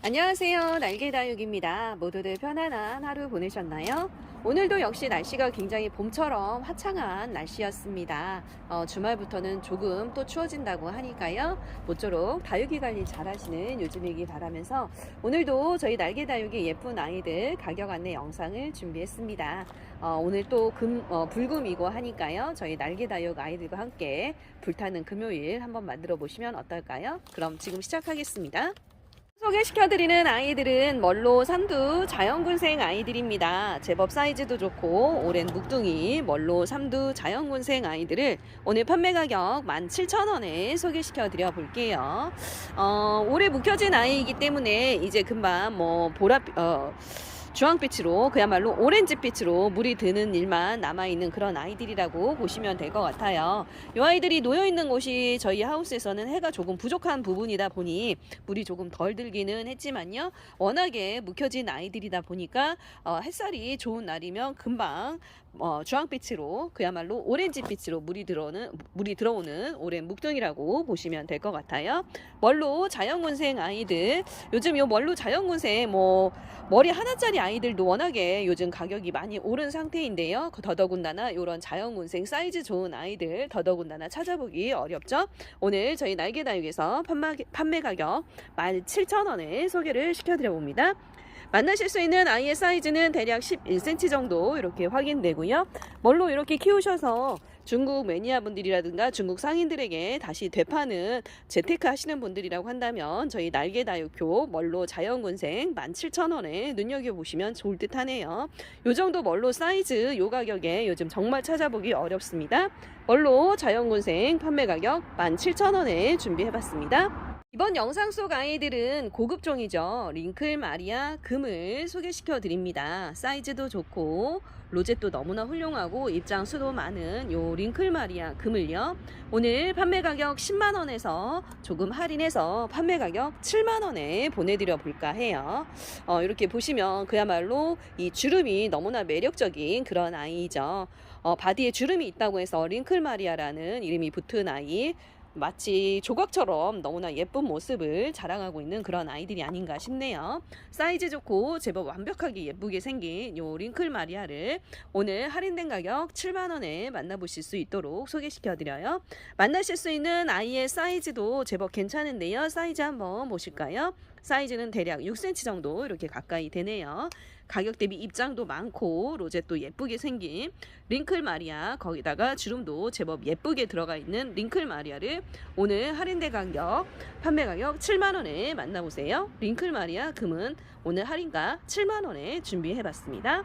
안녕하세요. 날개다육입니다. 모두들 편안한 하루 보내셨나요? 오늘도 역시 날씨가 굉장히 봄처럼 화창한 날씨였습니다. 어, 주말부터는 조금 또 추워진다고 하니까요. 모쪼록 다육이 관리 잘 하시는 요즘이기 바라면서 오늘도 저희 날개다육의 예쁜 아이들 가격 안내 영상을 준비했습니다. 어, 오늘 또 금, 어, 불금이고 하니까요. 저희 날개다육 아이들과 함께 불타는 금요일 한번 만들어 보시면 어떨까요? 그럼 지금 시작하겠습니다. 소개시켜드리는 아이들은 멀로 삼두 자연군생 아이들입니다. 제법 사이즈도 좋고 오랜 묵둥이 멀로 삼두 자연군생 아이들을 오늘 판매 가격 17,000원에 소개시켜드려 볼게요. 어, 올해 묵혀진 아이이기 때문에 이제 금방 뭐 보라 어, 주황빛으로 그야말로 오렌지빛으로 물이 드는 일만 남아있는 그런 아이들이라고 보시면 될 것 같아요. 이 아이들이 놓여있는 곳이 저희 하우스에서는 해가 조금 부족한 부분이다 보니 물이 조금 덜 들기는 했지만요. 워낙에 묵혀진 아이들이다 보니까 어, 햇살이 좋은 날이면 금방 어, 주황빛으로 그야말로 오렌지빛으로 물이 들어오는 물이 들어오는 오랜 묵둥이라고 보시면 될 것 같아요. 멀로 자연군생 아이들 요즘 요 멀로 자연군생 뭐 머리 하나짜리 아이들도 워낙에 요즘 가격이 많이 오른 상태인데요. 그 더더군다나 이런 자연군생 사이즈 좋은 아이들 더더군다나 찾아보기 어렵죠. 오늘 저희 날개다육에서 판매, 판매 가격 17,000원에 소개를 시켜드려 봅니다. 만나실 수 있는 아이의 사이즈는 대략 11cm 정도 이렇게 확인되고요. 뭘로 이렇게 키우셔서 중국 매니아 분들이라든가 중국 상인들에게 다시 되파는 재테크 하시는 분들이라고 한다면 저희 날개다육표 멀로 자연군생 17,000원에 눈여겨보시면 좋을 듯 하네요. 요 정도 멀로 사이즈 요 가격에 요즘 정말 찾아보기 어렵습니다. 멀로 자연군생 판매 가격 17,000원에 준비해봤습니다. 이번 영상 속 아이들은 고급종이죠. 링클 마리아 금을 소개시켜 드립니다. 사이즈도 좋고 로zet도 너무나 훌륭하고 입장 수도 많은 요 링클 마리아 금을요. 오늘 판매 가격 10만 원에서 조금 할인해서 판매 가격 7만 원에 보내드려 볼까 해요. 어, 이렇게 보시면 그야말로 이 주름이 너무나 매력적인 그런 아이죠. 어, 바디에 주름이 있다고 해서 링클 마리아라는 이름이 붙은 아이. 마치 조각처럼 너무나 예쁜 모습을 자랑하고 있는 그런 아이들이 아닌가 싶네요. 사이즈 좋고 제법 완벽하게 예쁘게 생긴 요 링클 마리아를 오늘 할인된 가격 7만원에 만나보실 수 있도록 소개시켜 드려요. 만나실 수 있는 아이의 사이즈도 제법 괜찮은데요. 사이즈 한번 보실까요? 사이즈는 대략 6cm 정도 이렇게 가까이 되네요. 가격 대비 입장도 많고 로zet도 예쁘게 생긴 링클 마리아 거기다가 주름도 제법 예쁘게 들어가 있는 링클 마리아를 오늘 할인대 가격 판매 가격 7만원에 만나보세요. 링클 마리아 금은 오늘 할인가 7만원에 준비해봤습니다.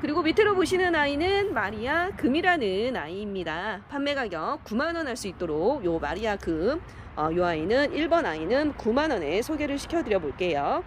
그리고 밑으로 보시는 아이는 마리아 금이라는 아이입니다. 판매 가격 9만원 할 수 있도록 요 마리아 금, 어, 요 아이는 1번 아이는 9만원에 소개를 시켜드려 볼게요.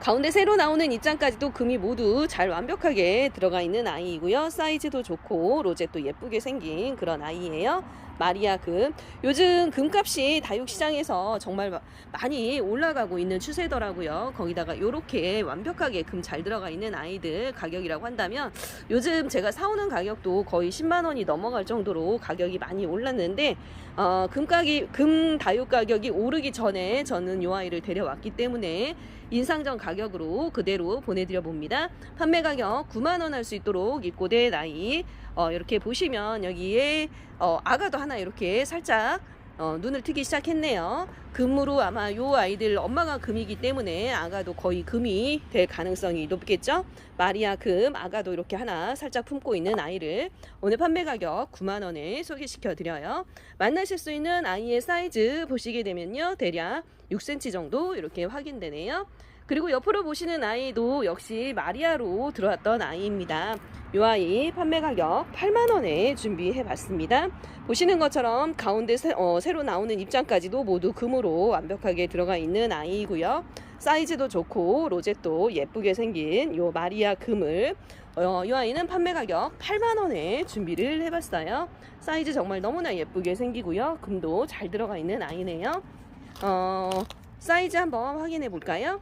가운데 새로 나오는 입장까지도 금이 모두 잘 완벽하게 들어가 있는 아이이고요. 사이즈도 좋고 로zet도 예쁘게 생긴 그런 아이예요. 마리아 금. 요즘 금값이 다육시장에서 정말 마- 많이 올라가고 있는 추세더라고요. 거기다가 이렇게 완벽하게 금 잘 들어가 있는 아이들 가격이라고 한다면 요즘 제가 사오는 가격도 거의 10만 원이 넘어갈 정도로 가격이 많이 올랐는데 어, 금가기 금 다육 가격이 오르기 전에 저는 이 아이를 데려왔기 때문에 인상전 가격으로 그대로 보내드려 봅니다. 판매 가격 9만 원 할 수 있도록 입고된 아이 어, 이렇게 보시면 여기에 어, 아가도 하나 이렇게 살짝 어, 눈을 트기 시작했네요. 금으로 아마 요 아이들 엄마가 금이기 때문에 아가도 거의 금이 될 가능성이 높겠죠. 마리아 금 아가도 이렇게 하나 살짝 품고 있는 아이를 오늘 판매 가격 9만 원에 소개시켜 드려요. 만나실 수 있는 아이의 사이즈 보시게 되면요. 대략 6cm 정도 이렇게 확인되네요. 그리고 옆으로 보시는 아이도 역시 마리아로 들어왔던 아이입니다. 이 아이 판매 가격 8만 원에 준비해 봤습니다. 보시는 것처럼 가운데 새, 어, 새로 나오는 입장까지도 모두 금으로 완벽하게 들어가 있는 아이이고요. 사이즈도 좋고 로zet도 예쁘게 생긴 이 마리아 금을 어, 이 아이는 판매 가격 8만 원에 준비를 해봤어요. 사이즈 정말 너무나 예쁘게 생기고요. 금도 잘 들어가 있는 아이네요. 어, 사이즈 한번 확인해 볼까요?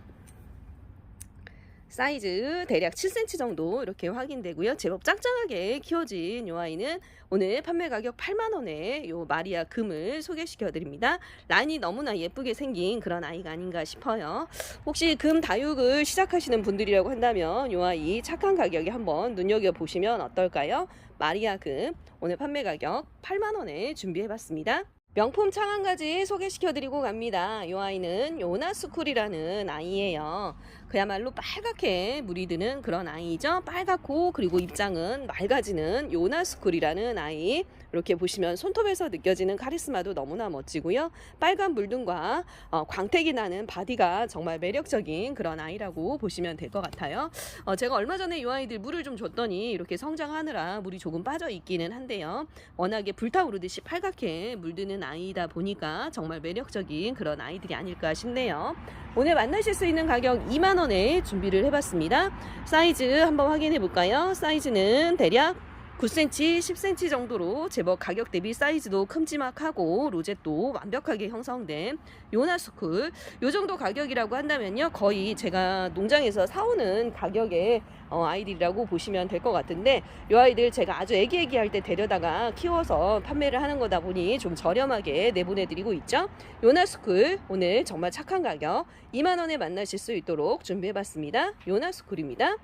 사이즈 대략 7cm 정도 이렇게 확인되고요. 제법 짱짱하게 키워진 요 아이는 오늘 판매 가격 8만원에 요 마리아 금을 소개시켜 드립니다. 라인이 너무나 예쁘게 생긴 그런 아이가 아닌가 싶어요. 혹시 금 다육을 시작하시는 분들이라고 한다면 요 아이 착한 가격에 한번 눈여겨보시면 어떨까요? 마리아 금 오늘 판매 가격 8만원에 준비해봤습니다. 명품 창한 가지 소개시켜드리고 갑니다. 이 아이는 요나스쿨이라는 아이예요. 그야말로 빨갛게 물이 드는 그런 아이죠. 빨갛고 그리고 입장은 맑아지는 요나스쿨이라는 아이. 이렇게 보시면 손톱에서 느껴지는 카리스마도 너무나 멋지고요. 빨간 물등과 어, 광택이 나는 바디가 정말 매력적인 그런 아이라고 보시면 될 것 같아요. 어, 제가 얼마 전에 이 아이들 물을 좀 줬더니 이렇게 성장하느라 물이 조금 빠져 있기는 한데요. 워낙에 불타오르듯이 빨갛게 물드는 아이다 보니까 정말 매력적인 그런 아이들이 아닐까 싶네요. 오늘 만나실 수 있는 가격 2만원에 준비를 해봤습니다. 사이즈 한번 확인해 볼까요? 사이즈는 대략 9cm, 10cm 정도로 제법 가격 대비 사이즈도 큼지막하고 로zet도 완벽하게 형성된 요나스쿨. 요 정도 가격이라고 한다면요 거의 제가 농장에서 사오는 가격의 어, 아이들이라고 보시면 될 것 같은데 이 아이들 제가 아주 애기애기 할 때 데려다가 키워서 판매를 하는 거다 보니 좀 저렴하게 내보내드리고 있죠. 요나스쿨 오늘 정말 착한 가격. 2만원에 만나실 수 있도록 준비해봤습니다. 요나스쿨입니다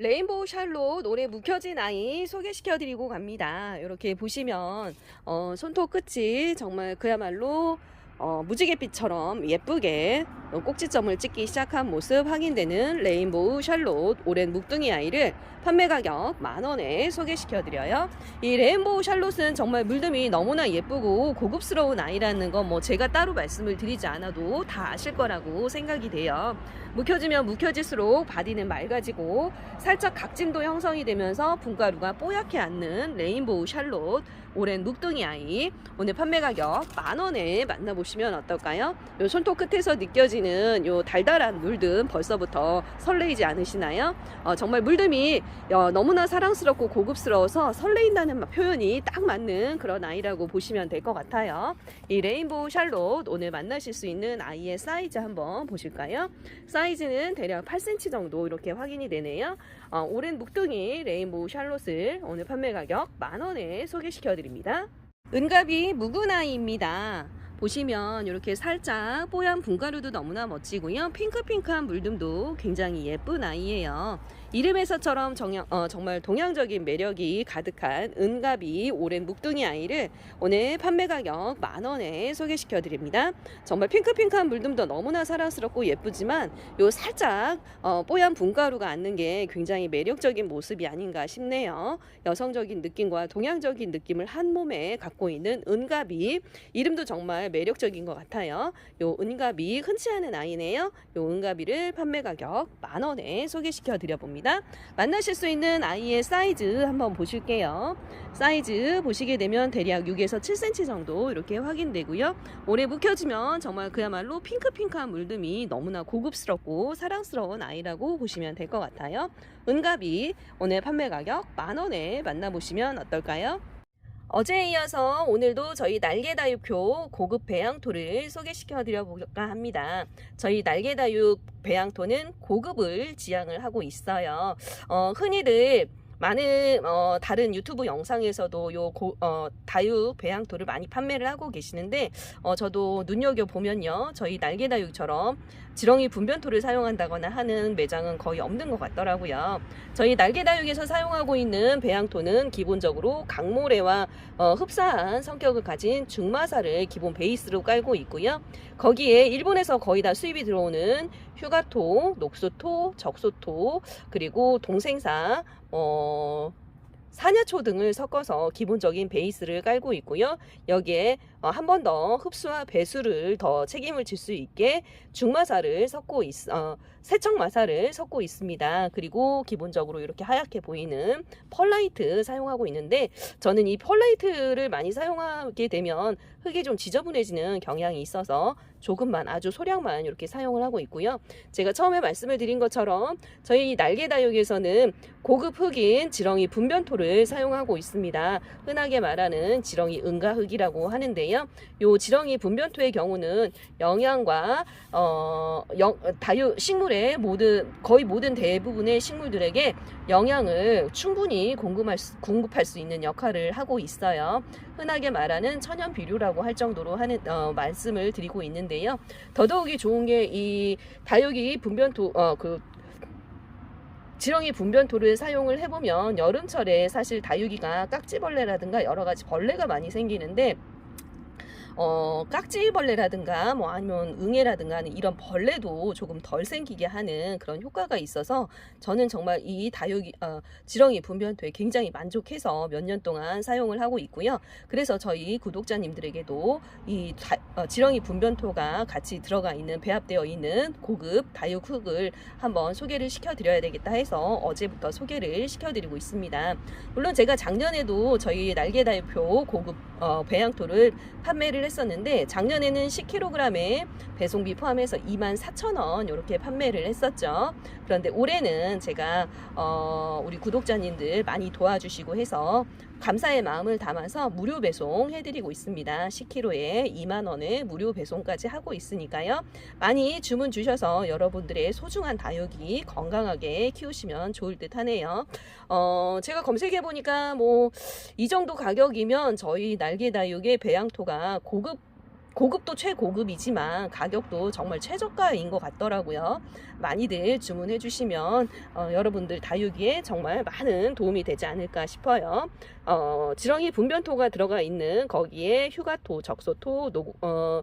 레인보우 샬롯 올해 묵혀진 아이 소개시켜드리고 갑니다. 이렇게 보시면 어, 손톱 끝이 정말 그야말로 어, 무지갯빛처럼 예쁘게 꼭지점을 찍기 시작한 모습 확인되는 레인보우 샬롯 오랜 묵둥이 아이를 판매 가격 만원에 소개시켜 드려요. 이 레인보우 샬롯은 정말 물듬이 너무나 예쁘고 고급스러운 아이라는 건 뭐 제가 따로 말씀을 드리지 않아도 다 아실 거라고 생각이 돼요. 묵혀지면 묵혀질수록 바디는 맑아지고 살짝 각짐도 형성이 되면서 분가루가 뽀얗게 앉는 레인보우 샬롯 오랜 묵둥이 아이 오늘 판매 가격 만원에 만나보시면 어떨까요? 요 손톱 끝에서 느껴지는 요 달달한 물듬 벌써부터 설레이지 않으시나요? 어, 정말 물듬이 어, 너무나 사랑스럽고 고급스러워서 설레인다는 표현이 딱 맞는 그런 아이라고 보시면 될 것 같아요. 이 레인보우 샬롯 오늘 만나실 수 있는 아이의 사이즈 한번 보실까요? 사이즈는 대략 8cm 정도 이렇게 확인이 되네요. 어, 오랜 묵둥이 레인보우 샬롯을 오늘 판매 가격 만원에 소개시켜 드립니다. 은갑이 묵은 아이입니다. 보시면 이렇게 살짝 뽀얀 분가루도 너무나 멋지고요. 핑크핑크한 물듬도 굉장히 예쁜 아이예요. 이름에서처럼 정양, 어, 정말 동양적인 매력이 가득한 은갑이 오랜 묵둥이 아이를 오늘 판매 가격 만 원에 소개시켜 드립니다. 정말 핑크핑크한 물듬도 너무나 사랑스럽고 예쁘지만 요 살짝 어, 뽀얀 분가루가 앉는 게 굉장히 매력적인 모습이 아닌가 싶네요. 여성적인 느낌과 동양적인 느낌을 한 몸에 갖고 있는 은갑이 이름도 정말 매력적인 것 같아요. 요 은갑이 흔치 않은 아이네요. 요 은갑이를 판매 가격 만 원에 소개시켜 드려 봅니다. 만나실 수 있는 아이의 사이즈 한번 보실게요. 사이즈 보시게 되면 대략 6에서 7cm 정도 이렇게 확인되고요. 오래 묵혀지면 정말 그야말로 핑크핑크한 물듬이 너무나 고급스럽고 사랑스러운 아이라고 보시면 될 것 같아요. 은갑이 오늘 판매 가격 만원에 만나보시면 어떨까요? 어제에 이어서 오늘도 저희 날개다육효 고급 배양토를 소개시켜 드려볼까 합니다. 저희 날개다육 배양토는 고급을 지향을 하고 있어요. 어, 흔히들 많은 어, 다른 유튜브 영상에서도 요 고, 어, 다육 배양토를 많이 판매를 하고 계시는데 어, 저도 눈여겨 보면요 저희 날개다육처럼 지렁이 분변토를 사용한다거나 하는 매장은 거의 없는 것 같더라고요. 저희 날개다육에서 사용하고 있는 배양토는 기본적으로 강모래와 어, 흡사한 성격을 가진 중마사를 기본 베이스로 깔고 있고요. 거기에 일본에서 거의 다 수입이 들어오는 휴가토, 녹수토, 적소토, 그리고 동생사, 어, 사냐초 등을 섞어서 기본적인 베이스를 깔고 있고요. 여기에 어, 한번 더 흡수와 배수를 더 책임을 질 수 있게 중마사를 섞고 있, 어, 세척마사를 섞고 있습니다. 그리고 기본적으로 이렇게 하얗게 보이는 펄라이트 사용하고 있는데 저는 이 펄라이트를 많이 사용하게 되면 흙이 좀 지저분해지는 경향이 있어서 조금만 아주 소량만 이렇게 사용을 하고 있고요. 제가 처음에 말씀을 드린 것처럼 저희 날개 다육에서는 고급 흙인 지렁이 분변토를 사용하고 있습니다. 흔하게 말하는 지렁이 은가흙이라고 하는데 요. 있는데요. 요 지렁이 분변토의 경우는 영양과 어, 영, 다유 식물의 모든 거의 모든 대부분의 식물들에게 영양을 충분히 공급할 수, 공급할 수 있는 역할을 하고 있어요. 흔하게 말하는 천연 비료라고 할 정도로 하는 어, 말씀을 드리고 있는데요. 더더욱이 좋은 게 이 다육이 분변토 어그 지렁이 분변토를 사용을 해보면 여름철에 사실 다육이가 깍지벌레라든가 여러 가지 벌레가 많이 생기는데 어, 깍지벌레라든가 뭐 아니면 응애라든가 이런 벌레도 조금 덜 생기게 하는 그런 효과가 있어서 저는 정말 이 다육이 어, 지렁이 분변토에 굉장히 만족해서 몇 년 동안 사용을 하고 있고요. 그래서 저희 구독자님들에게도 이 다, 어, 지렁이 분변토가 같이 들어가 있는 배합되어 있는 고급 다육 흙을 한번 소개를 시켜드려야 되겠다 해서 어제부터 소개를 시켜드리고 있습니다. 물론 제가 작년에도 저희 날개 다육표 고급 어, 배양토를 판매를 했었는데 작년에는 10kg에 배송비 포함해서 24,000원 이렇게 판매를 했었죠. 그런데 올해는 제가 어, 우리 구독자님들 많이 도와주시고 해서 감사의 마음을 담아서 무료 배송 해드리고 있습니다. 10kg에 2만 원에 무료 배송까지 하고 있으니까요. 많이 주문 주셔서 여러분들의 소중한 다육이 건강하게 키우시면 좋을 듯 하네요. 어, 제가 검색해 보니까 뭐 이 정도 가격이면 저희 날개 다육의 배양토가 고급 고급도 최고급이지만 가격도 정말 최저가인 것 같더라고요. 많이들 주문해 주시면 어, 여러분들 다육이에 정말 많은 도움이 되지 않을까 싶어요. 어, 지렁이 분변토가 들어가 있는 거기에 휴가토, 적소토, 녹, 어,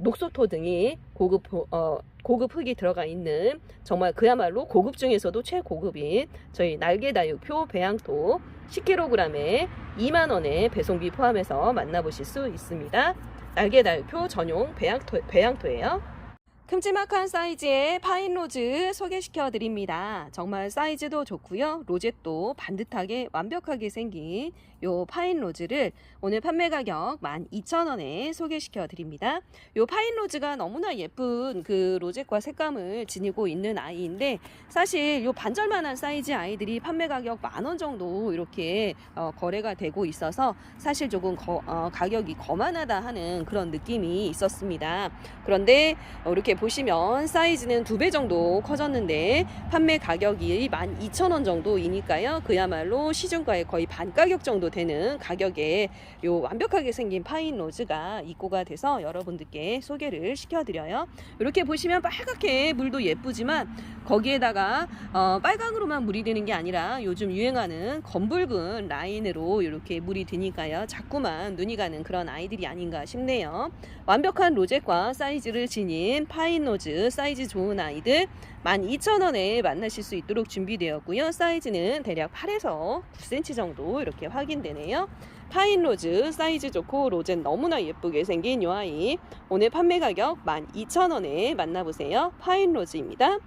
녹소토 등이 고급 어, 고급 흙이 들어가 있는 정말 그야말로 고급 중에서도 최고급인 저희 날개다육표 배양토 10kg에 2만 원에 배송비 포함해서 만나보실 수 있습니다. 날개다육표 전용 배양토, 배양토예요. 큼지막한 사이즈의 파인 로즈 소개시켜 드립니다. 정말 사이즈도 좋고요. 로zet도 반듯하게 완벽하게 생긴 요 파인 로즈를 오늘 판매 가격 12,000원에 소개시켜 드립니다. 요 파인 로즈가 너무나 예쁜 그 로zet과 색감을 지니고 있는 아이인데 사실 요 반절만한 사이즈 아이들이 판매 가격 만 원 정도 이렇게 어, 거래가 되고 있어서 사실 조금 거, 어, 가격이 거만하다 하는 그런 느낌이 있었습니다. 그런데 어, 이렇게 보시면 사이즈는 두 배 정도 커졌는데 판매 가격이 12,000원 정도이니까요. 그야말로 시중가의 거의 반 가격 정도 되는 가격에 요 완벽하게 생긴 파인 로즈가 입고가 돼서 여러분들께 소개를 시켜드려요. 이렇게 보시면 빨갛게 물도 예쁘지만 거기에다가 어, 빨강으로만 물이 되는 게 아니라 요즘 유행하는 검붉은 라인으로 이렇게 물이 드니까요. 자꾸만 눈이 가는 그런 아이들이 아닌가 싶네요. 완벽한 로zet과 사이즈를 지닌 파인 로즈 사이즈 좋은 아이들 12,000원에 만나실 수 있도록 준비되었고요. 사이즈는 대략 8에서 9cm 정도 이렇게 확인되네요. 파인 로즈 사이즈 좋고 로젠 너무나 예쁘게 생긴 이 아이 오늘 판매 가격 12,000원에 만나보세요. 파인 로즈입니다.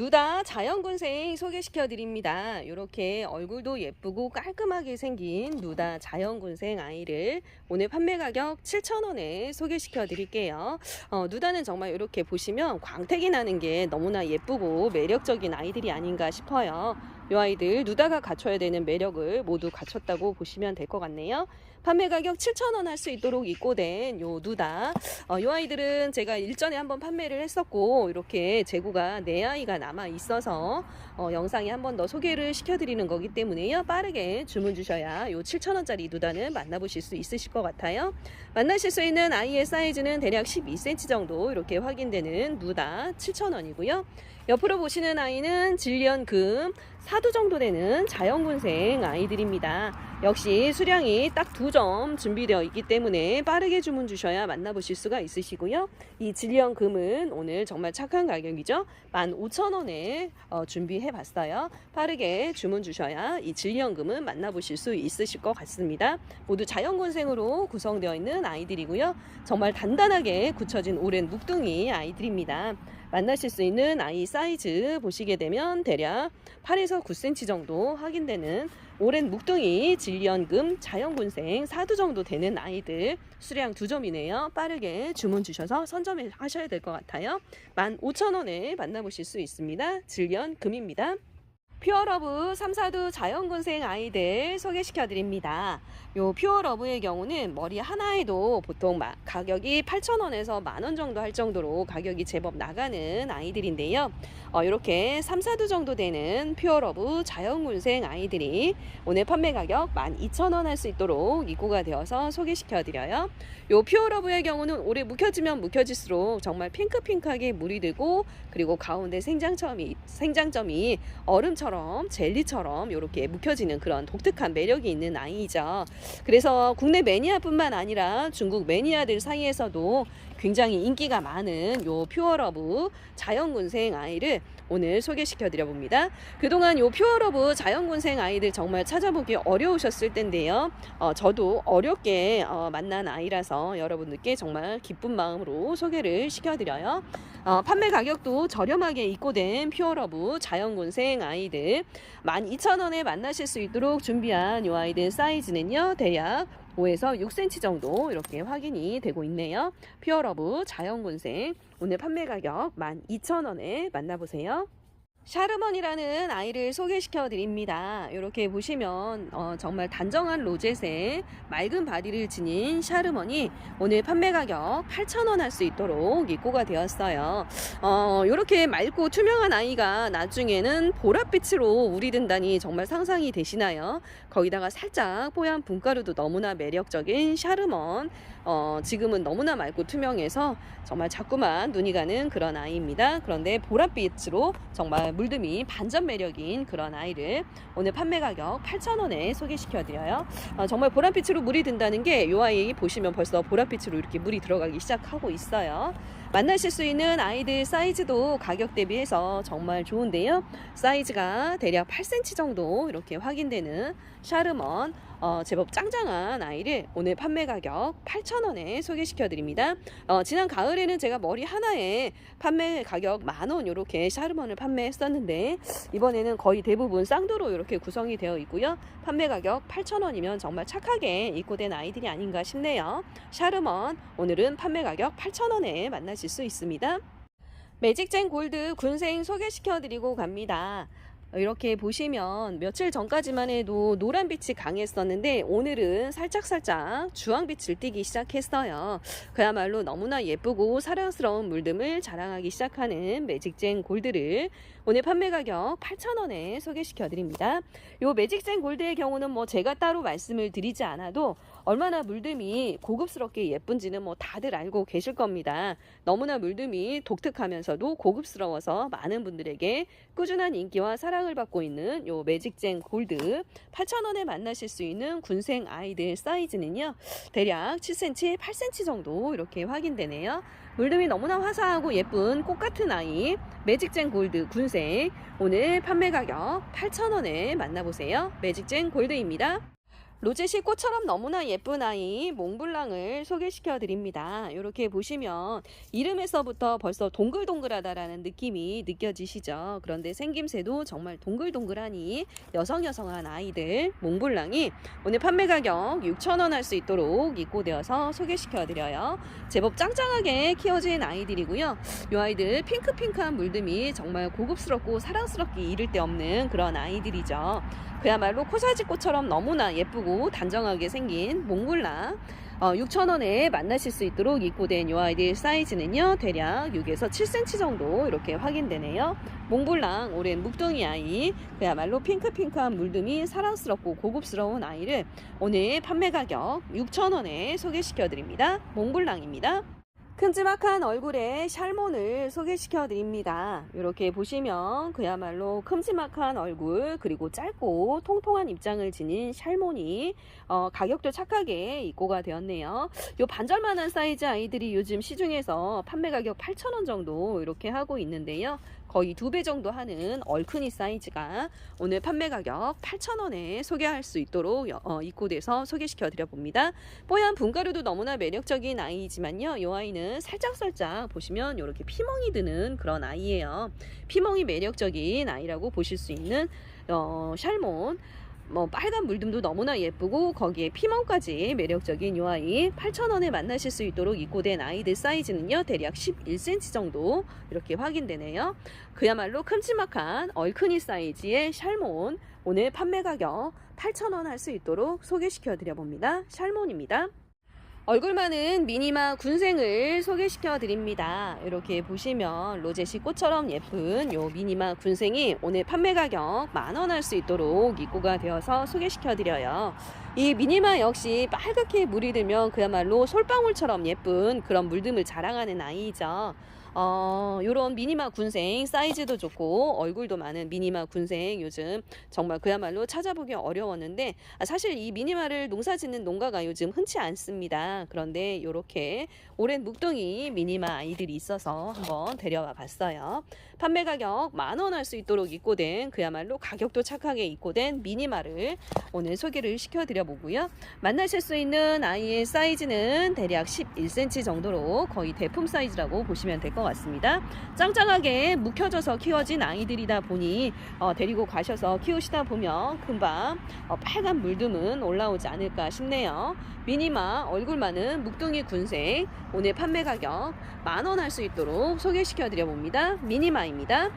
누다 자연군생 소개시켜 드립니다. 이렇게 얼굴도 예쁘고 깔끔하게 생긴 누다 자연군생 아이를 오늘 판매 가격 7,000원에 소개시켜 드릴게요. 어, 누다는 정말 이렇게 보시면 광택이 나는 게 너무나 예쁘고 매력적인 아이들이 아닌가 싶어요. 이 아이들 누다가 갖춰야 되는 매력을 모두 갖췄다고 보시면 될 것 같네요. 판매 가격 7,000원 할 수 있도록 입고된 요 누다. 어, 요 아이들은 제가 일전에 한번 판매를 했었고 이렇게 재고가 네 아이가 남아 있어서 어, 영상에 한 번 더 소개를 시켜드리는 거기 때문에요. 빠르게 주문 주셔야 요 7,000원짜리 누다는 만나보실 수 있으실 것 같아요. 만나실 수 있는 아이의 사이즈는 대략 12cm 정도 이렇게 확인되는 누다 7,000원이고요. 옆으로 보시는 아이는 질리언금 사두 정도 되는 자연군생 아이들입니다. 역시 수량이 딱 두점 준비되어 있기 때문에 빠르게 주문 주셔야 만나보실 수가 있으시고요. 이 질리언 금은 오늘 정말 착한 가격이죠. 15,000원에 어, 준비해 봤어요. 빠르게 주문 주셔야 이 질리언 금은 만나보실 수 있으실 것 같습니다. 모두 자연군생으로 구성되어 있는 아이들이고요. 정말 단단하게 굳혀진 오랜 묵둥이 아이들입니다. 만나실 수 있는 아이 사이즈 보시게 되면 대략 8에서 9cm 정도 확인되는 오랜 묵둥이 진리연금 자연군생 사두 정도 되는 아이들 수량 두 점이네요. 빠르게 주문 주셔서 선점하셔야 될 것 같아요. 15,000원에 만나보실 수 있습니다. 진리연금입니다. 퓨어러브 3, 4두 자연군생 아이들 소개시켜 드립니다. 요 퓨어러브의 경우는 머리 하나에도 보통 마- 가격이 8,000원에서 만원 정도 할 정도로 가격이 제법 나가는 아이들인데요. 어, 이렇게 3, 4두 정도 되는 퓨어러브 자연군생 아이들이 오늘 판매 가격 12,000원 할 수 있도록 입고가 되어서 소개시켜 드려요. 요 퓨어러브의 경우는 오래 묵혀지면 묵혀질수록 정말 핑크핑크하게 물이 들고 그리고 가운데 생장점이 생장점이 얼음처럼 젤리처럼 이렇게 묵혀지는 그런 독특한 매력이 있는 아이죠. 그래서 국내 매니아뿐만 아니라 중국 매니아들 사이에서도 굉장히 인기가 많은 요 퓨어러브 자연군생 아이를 오늘 소개시켜 드려 봅니다. 그동안 요 퓨어러브 자연군생 아이들 정말 찾아보기 어려우셨을 텐데요. 어, 저도 어렵게 어, 만난 아이라서 여러분들께 정말 기쁜 마음으로 소개를 시켜 드려요. 어, 판매 가격도 저렴하게 입고된 퓨어러브 자연군생 아이들 12,000원에 만나실 수 있도록 준비한 이 아이들 사이즈는요 대략 5에서 6cm 정도 이렇게 확인이 되고 있네요. 퓨어러브 자연군생 오늘 판매 가격 12,000원에 만나보세요. 샤르먼이라는 아이를 소개시켜 드립니다. 이렇게 보시면 어, 정말 단정한 로젯에 맑은 바디를 지닌 샤르먼이 오늘 판매 가격 8,000원 할 수 있도록 입고가 되었어요. 어, 이렇게 맑고 투명한 아이가 나중에는 보랏빛으로 우리든다니 정말 상상이 되시나요? 거기다가 살짝 뽀얀 분가루도 너무나 매력적인 샤르먼. 어, 지금은 너무나 맑고 투명해서 정말 자꾸만 눈이 가는 그런 아이입니다. 그런데 보랏빛으로 정말 물듬이 반전 매력인 그런 아이를 오늘 판매 가격 8,000원에 소개시켜 드려요. 어, 정말 보랏빛으로 물이 든다는 게 이 아이 보시면 벌써 보랏빛으로 이렇게 물이 들어가기 시작하고 있어요. 만나실 수 있는 아이들 사이즈도 가격 대비해서 정말 좋은데요. 사이즈가 대략 8cm 정도 이렇게 확인되는 샤르먼 어, 제법 짱짱한 아이를 오늘 판매 가격 8,000원에 소개시켜 드립니다. 어, 지난 가을에는 제가 머리 하나에 판매 가격 만원 이렇게 샤르먼을 판매했었는데 이번에는 거의 대부분 쌍도로 이렇게 구성이 되어 있고요. 판매 가격 8,000원이면 정말 착하게 입고된 아이들이 아닌가 싶네요. 샤르먼 오늘은 판매 가격 8,000원에 만나실 수 있습니다. 매직젠 골드 군생 소개시켜 드리고 갑니다. 이렇게 보시면 며칠 전까지만 해도 노란빛이 강했었는데 오늘은 살짝살짝 주황빛을 띠기 시작했어요. 그야말로 너무나 예쁘고 사랑스러운 물듬을 자랑하기 시작하는 매직젠 골드를 오늘 판매 가격 8,000원에 소개시켜 드립니다. 요 매직젠 골드의 경우는 뭐 제가 따로 말씀을 드리지 않아도 얼마나 물듬이 고급스럽게 예쁜지는 뭐 다들 알고 계실 겁니다. 너무나 물듬이 독특하면서도 고급스러워서 많은 분들에게 꾸준한 인기와 사랑 을 받고 있는 요 매직젠 골드 8,000원에 만나실 수 있는 군생 아이들 사이즈는요. 대략 7cm, 8cm 정도 이렇게 확인되네요. 물듬이 너무나 화사하고 예쁜 꽃 같은 아이 매직젠 골드 군생 오늘 판매 가격 8,000원에 만나보세요. 매직젠 골드입니다. 로제시 꽃처럼 너무나 예쁜 아이 몽블랑을 소개시켜 드립니다. 이렇게 보시면 이름에서부터 벌써 동글동글하다라는 느낌이 느껴지시죠. 그런데 생김새도 정말 동글동글하니 여성여성한 아이들 몽블랑이 오늘 판매 가격 6,000원 할 수 있도록 입고되어서 소개시켜 드려요. 제법 짱짱하게 키워진 아이들이고요. 이 아이들 핑크핑크한 물듬이 정말 고급스럽고 사랑스럽게 이를 데 없는 그런 아이들이죠. 그야말로 코사지꽃처럼 너무나 예쁘고 단정하게 생긴 몽골랑 어, 6,000원에 만나실 수 있도록 입고된 이 아이들 사이즈는요 대략 6에서 7cm 정도 이렇게 확인되네요. 몽골랑 오랜 묵둥이 아이 그야말로 핑크핑크한 물듬이 사랑스럽고 고급스러운 아이를 오늘 판매 가격 6,000원에 소개시켜 드립니다. 몽골랑입니다 큼지막한 얼굴에 샬몬을 소개시켜 드립니다. 이렇게 보시면 그야말로 큼지막한 얼굴 그리고 짧고 통통한 입장을 지닌 샬몬이 어, 가격도 착하게 입고가 되었네요. 요 반절만한 사이즈 아이들이 요즘 시중에서 판매 가격 8,000원 정도 이렇게 하고 있는데요. 거의 두 배 정도 하는 얼큰이 사이즈가 오늘 판매 가격 8,000원에 소개할 수 있도록 어, 입고돼서 소개시켜 드려 봅니다. 뽀얀 분가루도 너무나 매력적인 아이지만요. 이 아이는 살짝살짝 보시면 이렇게 피멍이 드는 그런 아이예요. 피멍이 매력적인 아이라고 보실 수 있는 어, 샬몬 뭐 빨간 물듬도 너무나 예쁘고 거기에 피멍까지 매력적인 요 아이 8,000원에 만나실 수 있도록 입고된 아이들 사이즈는요 대략 11cm 정도 이렇게 확인되네요. 그야말로 큼지막한 얼큰이 사이즈의 샬몬 오늘 판매 가격 8,000원 할 수 있도록 소개시켜 드려 봅니다. 샬몬입니다. 얼굴 많은 미니마 군생을 소개시켜 드립니다. 이렇게 보시면 로제시 꽃처럼 예쁜 요 미니마 군생이 오늘 판매 가격 만원 할 수 있도록 입고가 되어서 소개시켜 드려요. 이 미니마 역시 빨갛게 물이 들면 그야말로 솔방울처럼 예쁜 그런 물듦을 자랑하는 아이죠. 어, 요런 미니마 군생 사이즈도 좋고 얼굴도 많은 미니마 군생 요즘 정말 그야말로 찾아보기 어려웠는데 아, 사실 이 미니마를 농사 짓는 농가가 요즘 흔치 않습니다. 그런데 요렇게 오랜 묵둥이 미니마 아이들이 있어서 한번 데려와 봤어요. 판매 가격 만 원 할 수 있도록 입고된 그야말로 가격도 착하게 입고된 미니마를 오늘 소개를 시켜드려 보고요. 만나실 수 있는 아이의 사이즈는 대략 11cm 정도로 거의 대품 사이즈라고 보시면 될 것 같 습니다. 짱짱하게 묵혀져서 키워진 아이들이다 보니 어, 데리고 가셔서 키우시다 보면 금방 어, 빨간 물듬은 올라오지 않을까 싶네요. 미니마 얼굴 많은 묵둥이 군생 오늘 판매 가격 만 원 할 수 있도록 소개시켜 드려 봅니다. 미니마입니다.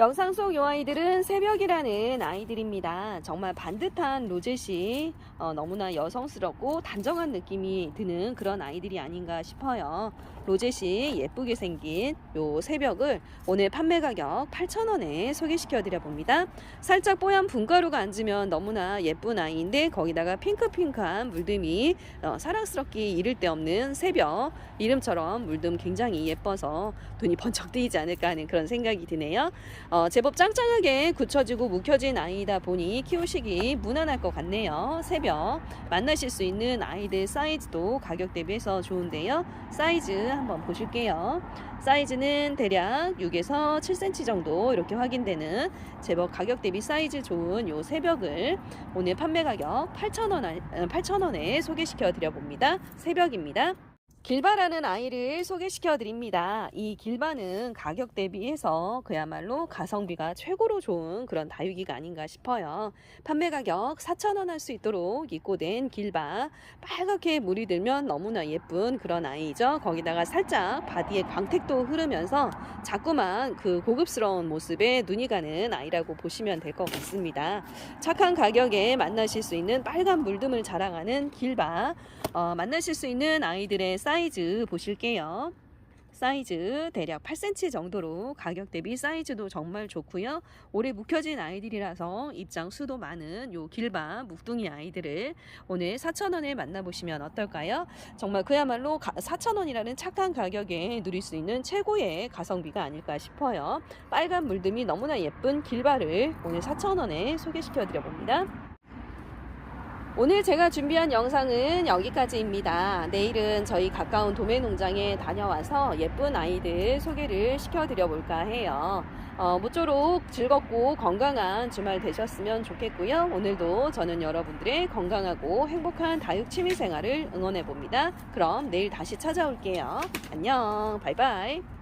영상 속 요 아이들은 새벽이라는 아이들입니다. 정말 반듯한 로제시 어, 너무나 여성스럽고 단정한 느낌이 드는 그런 아이들이 아닌가 싶어요. 로제시 예쁘게 생긴 요 새벽을 오늘 판매 가격 8,000원에 소개시켜 드려 봅니다. 살짝 뽀얀 분가루가 앉으면 너무나 예쁜 아이인데 거기다가 핑크핑크한 물듬이 어, 사랑스럽기 이를 데 없는 새벽 이름처럼 물듬 굉장히 예뻐서 돈이 번쩍 뜨이지 않을까 하는 그런 생각이 드네요. 어, 제법 짱짱하게 굳혀지고 묵혀진 아이다 보니 키우시기 무난할 것 같네요. 새벽 만나실 수 있는 아이들 사이즈도 가격 대비해서 좋은데요. 사이즈 한번 보실게요. 사이즈는 대략 6에서 7cm 정도 이렇게 확인되는 제법 가격 대비 사이즈 좋은 요 새벽을 오늘 판매 가격 8,000원, 8,000원에 소개시켜 드려 봅니다. 새벽입니다. 길바라는 아이를 소개시켜 드립니다. 이 길바는 가격 대비해서 그야말로 가성비가 최고로 좋은 그런 다육이가 아닌가 싶어요. 판매 가격 4,000원 할 수 있도록 입고된 길바. 빨갛게 물이 들면 너무나 예쁜 그런 아이죠. 거기다가 살짝 바디에 광택도 흐르면서 자꾸만 그 고급스러운 모습에 눈이 가는 아이라고 보시면 될 것 같습니다. 착한 가격에 만나실 수 있는 빨간 물듬을 자랑하는 길바. 어, 만나실 수 있는 아이들의 사이즈 보실게요. 사이즈 대략 8cm 정도로 가격 대비 사이즈도 정말 좋고요. 오래 묵혀진 아이들이라서 입장 수도 많은 요 길바 묵둥이 아이들을 오늘 4,000원에 만나보시면 어떨까요? 정말 그야말로 4,000원이라는 착한 가격에 누릴 수 있는 최고의 가성비가 아닐까 싶어요. 빨간 물듬이 너무나 예쁜 길바를 오늘 4,000원에 소개시켜 드려 봅니다. 오늘 제가 준비한 영상은 여기까지입니다. 내일은 저희 가까운 도매 농장에 다녀와서 예쁜 아이들 소개를 시켜드려 볼까 해요. 어, 모쪼록 즐겁고 건강한 주말 되셨으면 좋겠고요. 오늘도 저는 여러분들의 건강하고 행복한 다육 취미 생활을 응원해 봅니다. 그럼 내일 다시 찾아올게요. 안녕. 바이바이.